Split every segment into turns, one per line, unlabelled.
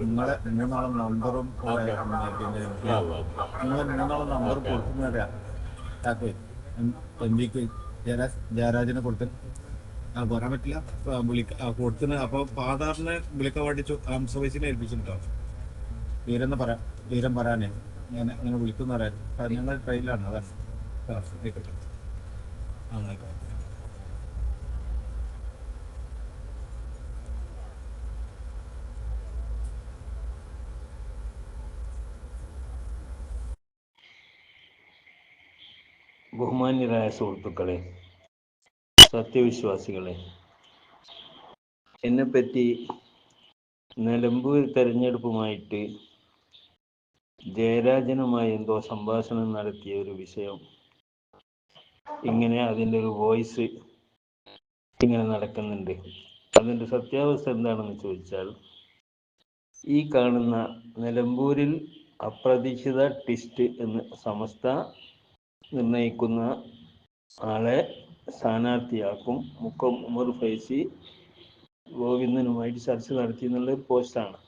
നിങ്ങളെ മൂന്നാളെ നമ്പറും
ഓക്കേ.
പിന്നെ
ആ, ആ.
നിങ്ങളെ മൂന്നാളെ നമ്പർ ജയരാജ് ജയരാജിനെ കൊടുത്ത്. പറയാൻ പറ്റില്ല. വിളിക്ക കൊടുത്തിന്. അപ്പൊ ഫാദറിനെ വിളിക്കാൻ വേണ്ടി ഹംസവൈസിനെ ഏൽപ്പിച്ചിട്ടുണ്ടോ? വീരെന്ന് പറയാം വീരൻ പറയാനേ. ഞാൻ അങ്ങനെ വിളിക്കുന്ന പറയാൻ ഞങ്ങൾ ട്രെയിനിലാണ്. അതാണ്. ആ,
ബഹുമാന്യരായ സുഹൃത്തുക്കളെ സത്യവിശ്വാസികളെ എന്നെപ്പറ്റി നിലമ്പൂർ തെരഞ്ഞെടുപ്പുമായിട്ട് ജയരാജനുമായി എന്തോ സംഭാഷണം നടത്തിയ ഒരു വിഷയം ഇങ്ങനെ അതിന്റെ ഒരു വോയിസ് ഇങ്ങനെ നടക്കുന്നുണ്ട്. അതിന്റെ സത്യാവസ്ഥ എന്താണെന്ന് ചോദിച്ചാൽ ഈ കാണുന്ന നിലമ്പൂരിൽ അപ്രതീക്ഷിത ടിസ്റ്റ് എന്ന് സമസ്ത നിർണയിക്കുന്ന ആളെ സ്ഥാനാർത്ഥിയാക്കും. മുക്കം ഉമർ ഫൈസി ഗോവിന്ദനുമായിട്ട് ചർച്ച നടത്തി എന്നുള്ള പോസ്റ്റാണ്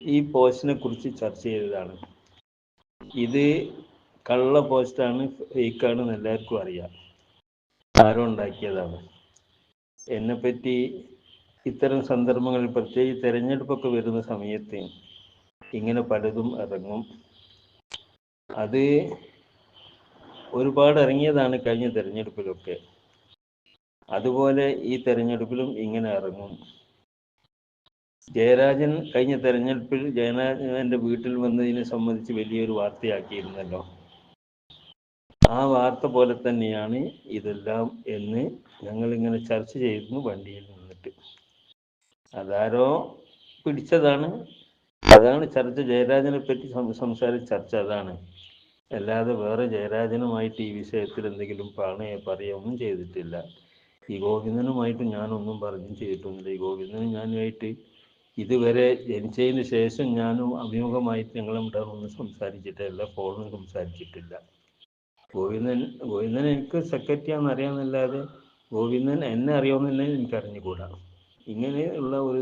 ഈ പോസ്റ്റിനെ കുറിച്ച് ചർച്ച ചെയ്തതാണ്. ഇത് കള്ള പോസ്റ്റാണ് ഫേക്കാണെന്ന് എല്ലാവർക്കും അറിയാം. ആരോ ഉണ്ടാക്കിയതാണ്. എന്നെപ്പറ്റി ഇത്തരം സന്ദർഭങ്ങളിൽ പ്രത്യേകിച്ച് തിരഞ്ഞെടുപ്പൊക്കെ വരുന്ന സമയത്ത് ഇങ്ങനെ പലതും ഇറങ്ങും. അത് ഒരുപാട് ഇറങ്ങിയതാണ് കഴിഞ്ഞ തെരഞ്ഞെടുപ്പിലൊക്കെ. അതുപോലെ ഈ തെരഞ്ഞെടുപ്പിലും ഇങ്ങനെ ഇറങ്ങും. ജയരാജൻ കഴിഞ്ഞ തെരഞ്ഞെടുപ്പിൽ ജയരാജന്റെ വീട്ടിൽ വന്നതിനെ സംബന്ധിച്ച് വലിയൊരു വാർത്തയാക്കിയിരുന്നല്ലോ. ആ വാർത്ത പോലെ തന്നെയാണ് ഇതെല്ലാം എന്ന് ഞങ്ങൾ ഇങ്ങനെ ചർച്ച ചെയ്തിരുന്നു വണ്ടിയിൽ നിന്നിട്ട്. അതാരോ പിടിച്ചതാണ്. അതാണ് ചർച്ച ജയരാജനെ പറ്റി സംസാര ചർച്ച. അതാണ്. അല്ലാതെ വേറെ ജയരാജനുമായിട്ട് ഈ വിഷയത്തിൽ എന്തെങ്കിലും പാണയെ പറയുകയൊന്നും ചെയ്തിട്ടില്ല. ഈ ഗോവിന്ദനുമായിട്ട് ഞാനൊന്നും പറഞ്ഞു ചെയ്തിട്ടൊന്നുമില്ല. ഈ ഗോവിന്ദനും ഞാനുമായിട്ട് ഇതുവരെ ജനിച്ചതിന് ശേഷം ഞാനും അഭിമുഖമായിട്ട് ഞങ്ങളും ഒന്നും സംസാരിച്ചിട്ടില്ല ഫോണിൽ സംസാരിച്ചിട്ടില്ല. ഗോവിന്ദൻ ഗോവിന്ദൻ എനിക്ക് സെക്രട്ടറിയാണെന്ന് അറിയാമെന്നല്ലാതെ ഗോവിന്ദൻ എന്നെ അറിയാമെന്നില്ല എനിക്ക് അറിഞ്ഞുകൂടാ. ഇങ്ങനെയുള്ള ഒരു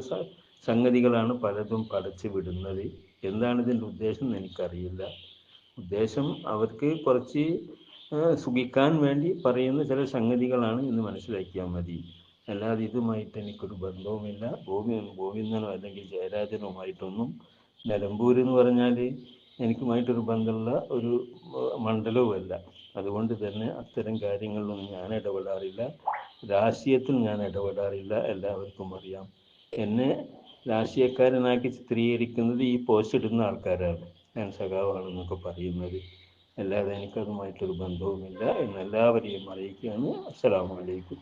സംഗതികളാണ് പലതും പടച്ചു വിടുന്നത്. എന്താണ് ഇതിന്റെ ഉദ്ദേശം എന്ന് എനിക്കറിയില്ല. ഉദ്ദേശം അവർക്ക് കുറച്ച് സുഖിക്കാൻ വേണ്ടി പറയുന്ന ചില സംഗതികളാണ് എന്ന് മനസ്സിലാക്കിയാൽ മതി. അല്ലാതെ ഇതുമായിട്ട് എനിക്കൊരു ബന്ധവുമില്ല. ഗോവി ഗോവിന്ദനോ അല്ലെങ്കിൽ ജയരാജനുമായിട്ടൊന്നും നിലമ്പൂർ എന്ന് പറഞ്ഞാൽ എനിക്കുമായിട്ടൊരു ബന്ധമുള്ള ഒരു മണ്ഡലവുമല്ല. അതുകൊണ്ട് തന്നെ അത്തരം കാര്യങ്ങളിലൊന്നും ഞാൻ ഇടപെടാറില്ല. രാഷ്ട്രീയത്തിൽ ഞാൻ ഇടപെടാറില്ല. എല്ലാവർക്കും അറിയാം. എന്നെ രാഷ്ട്രീയക്കാരനാക്കി ചിത്രീകരിക്കുന്നത് ഈ പോസ്റ്റ് ഇടുന്ന ആൾക്കാരാണ്. ഞാൻ സഖാവാണെന്നൊക്കെ പറയുന്നത്. അല്ലാതെ എനിക്കതുമായിട്ടൊരു ബന്ധവുമില്ല. എന്നെല്ലാവരെയും അറിയിക്കുകയാണ്. അസ്സലാമു അലൈക്കും.